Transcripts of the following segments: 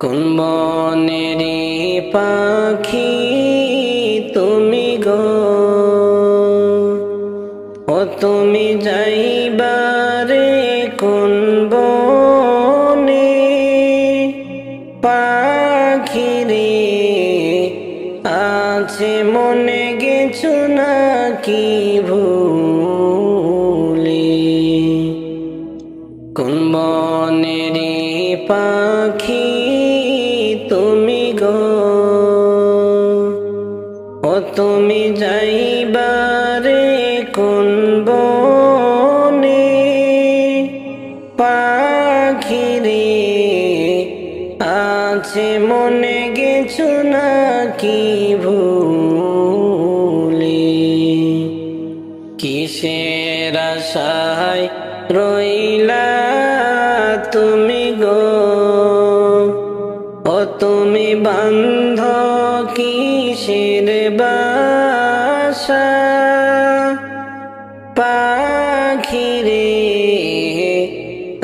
কোন বনেরি পাখি নাকি ভুলি? কিসের আশায় রইলা তুমি গো? ও তুমি বান্ধ কিসের বাসা? পাখিরে,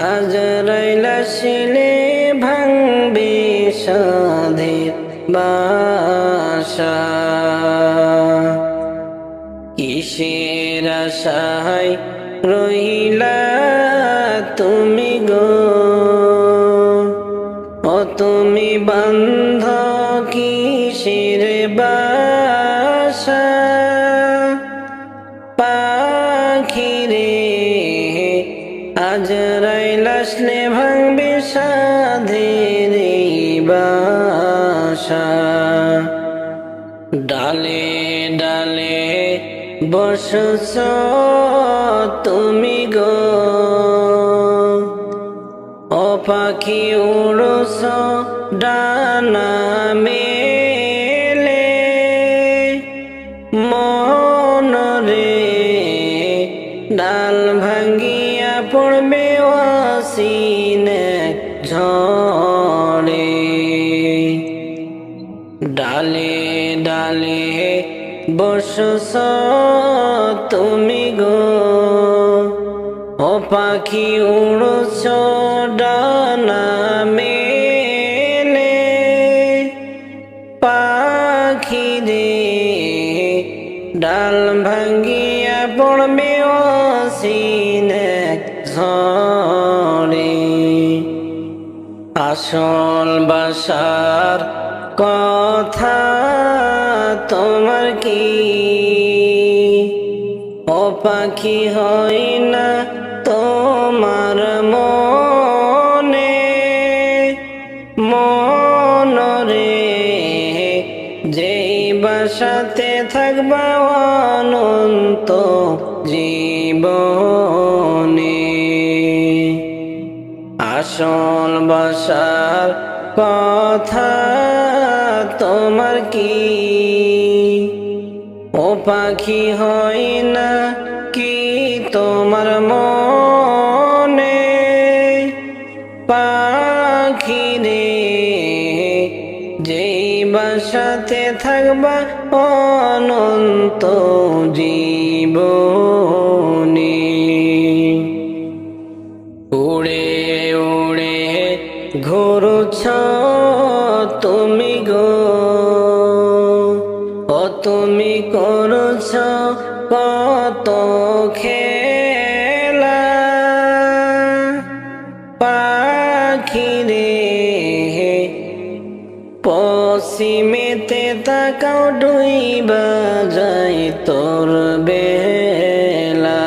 আজ রইলা শিলে ভাঙবে সাধের বাসা কিসের আশায় রইলা তুমি গো? ও তুমি বন্ধ কিসের বাসা? পাখিরে, আজ রাইলাসলে ভাঙবে সাধের বাসা। ডালে ডালে বসছ তুমি গো। ও পাখি উড়ছ ডানা বসস তুমি গো। ও পাখি উড়ছ ডানা মেলে পাখি রে, ডাল ভাঙ্গিয়া পড়বে অসিনে ঝড়ে। আসল বাসার কথা তোমার কি পাখি হয় না তোমার মনে। মনরে যেই বাসাতে থাকবা অনন্ত জীবনে। আসল বাসার কথা তোমার কি? ও পাখি হয় না থাকবা অনন্ত জীবনে। উড়ে উড়ে ঘোর তুমি পশ্চিমেতে তাকাও, ডুইবা যাই তোর বেলা।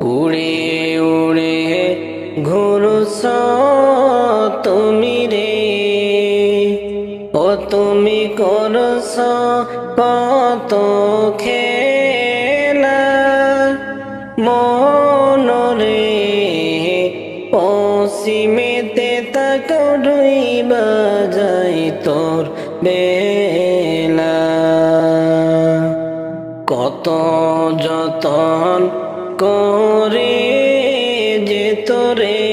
উড়ে উড়ে ঘুরছ তুমি রে। ও তুমি করছ কত খেলা। মনরে পশ্চিমেতে তাকাও ডুইবা যাই তোর বেলা। কত যতন করে যে তোরে,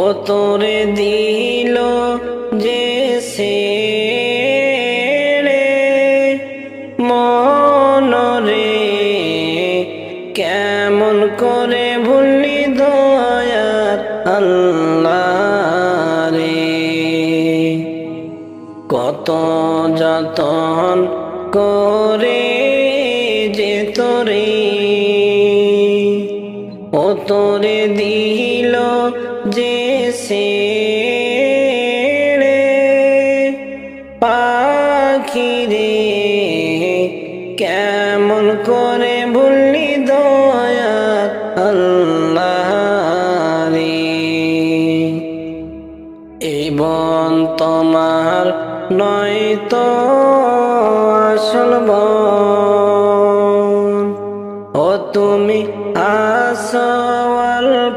ও তোরে দিল যে সে ও দিল যে সে পাখিরে কেমন করে ভুললি দয়া আল্লাহ রে এই তোমার নয় তো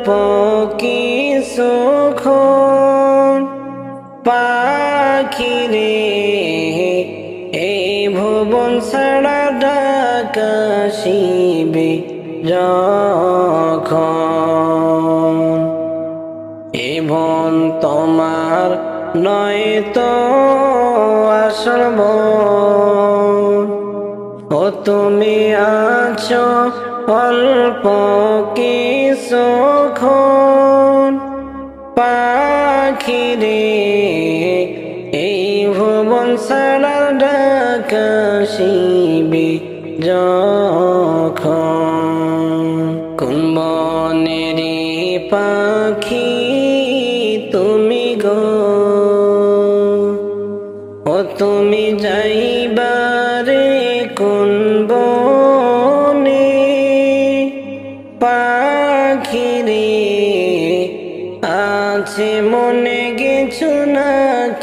অল্প কিছু পাখিরে এই ভুবন ছাড়া ডাকাশিবে যখন। এবং তোমার নয় তো আসল ও তুমি আছো অল্প কিছুক্ষণ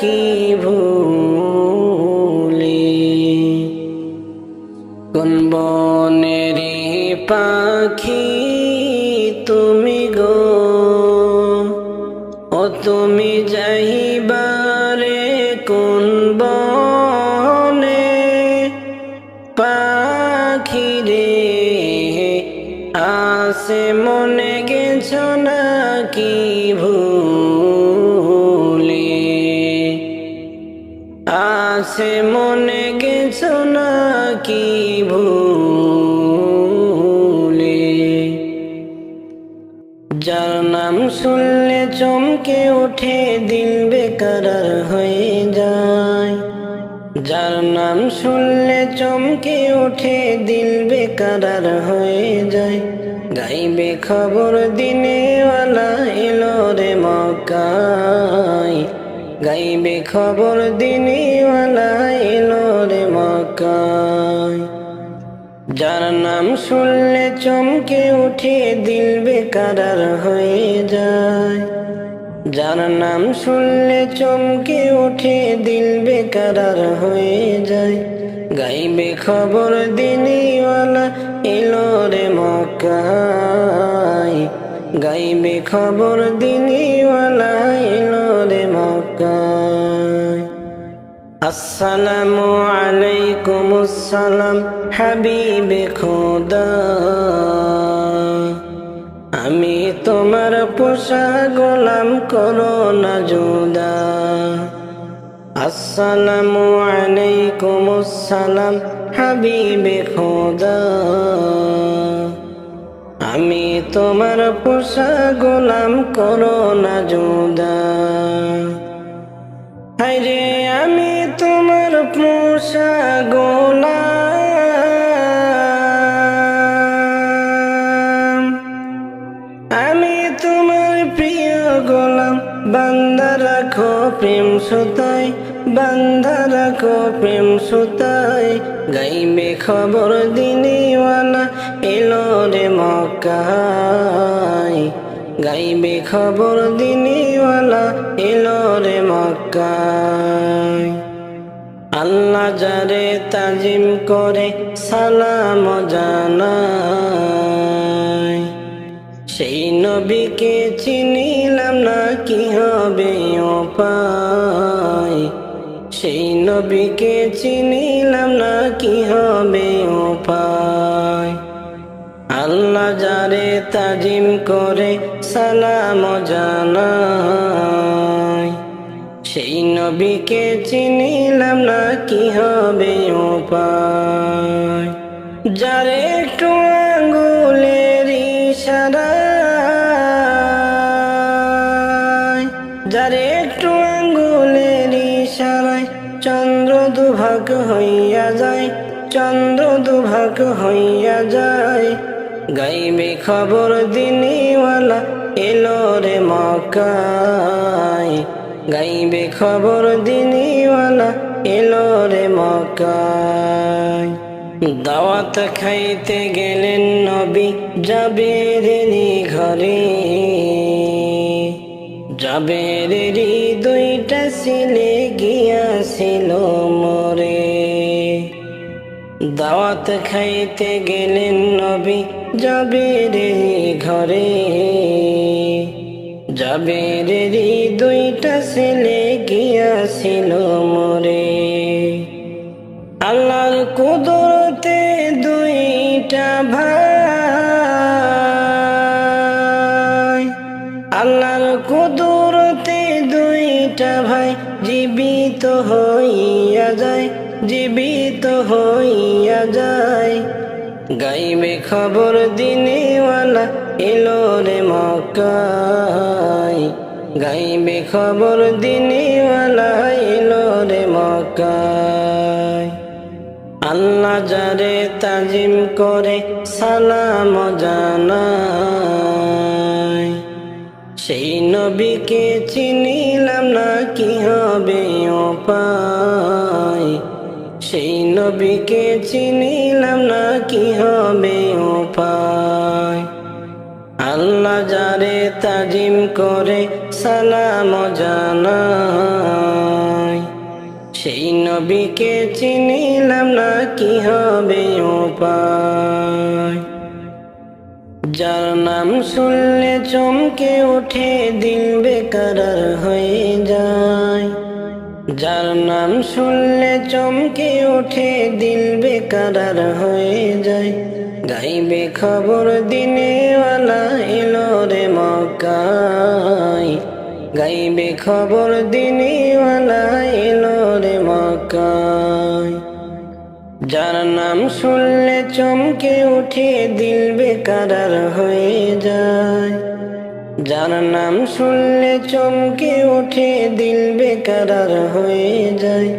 নাকি ভুলে? কোন বনেরি পাখি তুমি গো? ও তুমি যাইবারে কোন বনে পাখিরে আসে মনে গেছ নাকি ভুলে? আসে মনে গেছ নাকি ভুলে। যার নাম শুনলে চমকে ওঠে, দিল বেকারার হয়ে যায়। যার নাম শুনলে চমকে ওঠে, দিল বেকারার হয়ে যায়। গাইবে খবর দিনেওয়ালা এলো রে মকাই গাইবে খবর দিনেওয়ালা এলো রে মকাই যার নাম শুনলে চমকে উঠে দিল বেকারার হয়ে যায়। যার নাম শুনলে চমকে উঠে দিল বেকারার হয়ে যায়। গাইবে খবর দিনীওয়ালা এলো রে মক্কায়। গাইবে খবর দিনীওয়ালা এলো রে মক্কায়। আসসালামু আলাইকুম আসসালাম, হাবিবে খোদা। আমি তোমার পোষা গোলাম করো না জুদা আসসালামু আলাইকুম আসসালাম, হাবিবে খোদা। আমি তোমার পোষা গোলাম করো না জুদা হায়রে আমি তোমার পোষা গোলাম আমি তোমার প্রিয় গোলাম, বান্দা রাখো প্রেম সুতাই বান্দা রাখো প্রেম সুতাই গাইবে খবর দিনেওয়ালা, এলো রে মক্কায় গাইবে খবর দিনেওয়ালা এলো রে মক্কায়। আল্লাহ যারে তাজিম করে সালাম জানায়। সেই নবীকে চিনিলাম না কি হবে উপায়। সেই নবীকে চিনিলাম না কি হবে উপায়। আল্লাহ যারে তাজিম করে সালাম জানায় সেই নবীকে চিনিলাম না কি হবে উপায়। যারে একটু আঙ্গুলের ইশারায় যারে একটু আঙ্গুলের ইশারায় চন্দ্র দুভাগ হইয়া যায়, চন্দ্র দুভাগ হইয়া যায়। গাইবে খবর দিনীওয়ালা এলো রে মকায় গাইবে খবর দিনীওয়ালা, এলো রে মকায় দাওয়াত খাইতে গেলেন নবী জাবেরেরই ঘরে। জাবেরেরই দুইটা ছিলে গিয়াছিল মরে। দাওয়াত খাইতে গেলেন নবী জাবেরেরই ঘরে। জাবেরেরই দুইটা ছেলে গিয়াছিল মরে। আল্লাহর কুদরতে দুইটা ভাই। আল্লাহর কুদরতে দুইটা ভাই, জীবিত হইয়া যায়, জীবিত হইয়া যায়। গাইবে খবর দিনেওয়ালা এলো রে মকায় গাইবে খবর দিনেওয়ালা এলো রে মকায় আল্লাহ যারে তাজিম করে সালাম জানায়। সেই নবীকে চিনিলাম না কি হবে উপায়। সেই নবীকে চিনিলাম না কি হবে উপায়। আল্লাহ যারে তাজিম করে সালাম জানায় সেই নবীকে চিনিলাম না কি হবে উপায়। যার নাম শুনলে চমকে ওঠে, দিল বেকারার হয়ে যায়। যার নাম শুনলে চমকে ওঠে, দিল বেকারার হয়ে যায়। গাইবে খবর দিনেওয়ালা এলো রে মকাই গাইবে খবর দিনেওয়ালা এলো রে মকাই যার নাম শুনলে চমকে উঠে দিল বেকারার হয়ে যায়। যার নাম শুনলে চমকে উঠে দিল বেকারার হয়ে যায়।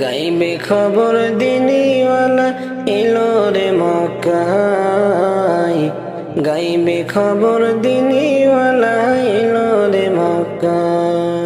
গাইবে খবর দিনিওয়ালা এলো রে মকাই গাইবে খবর দিনিওয়ালা এলো রে মকাই